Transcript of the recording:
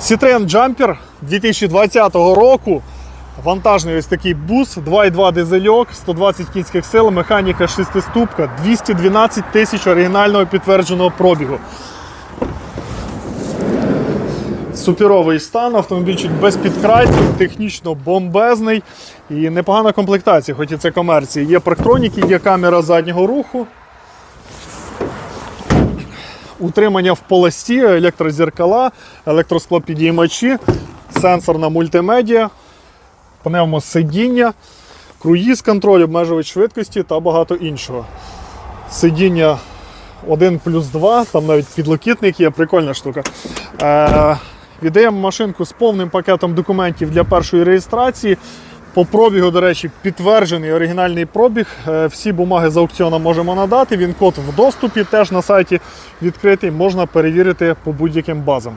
Citroen Jumper 2020 року. Вантажний ось такий бус, 2,2 дизельок, 120 кінських сил, механіка 6-ступка, 212 тисяч оригінального підтвердженого пробігу. Суперовий стан, автомобільчик без підкрайців, технічно бомбезний і непогана комплектація, хоч і це комерція. Є парктроніки, є камера заднього руху. Утримання в полості, електрозеркала, електросклопідіймачі, сенсорна мультимедіа, пневмосидіння, круїз контроль, обмежувач швидкості та багато іншого. Сидіння 1 плюс 2, там навіть підлокітник є, прикольна штука. Е, віддаємо машинку з повним пакетом документів для першої реєстрації. По пробігу, до речі, підтверджений оригінальний пробіг. Е, Всі бумаги з аукціону можемо надати. Він код в доступі, теж на сайті відкритий, можна перевірити по будь-яким базам.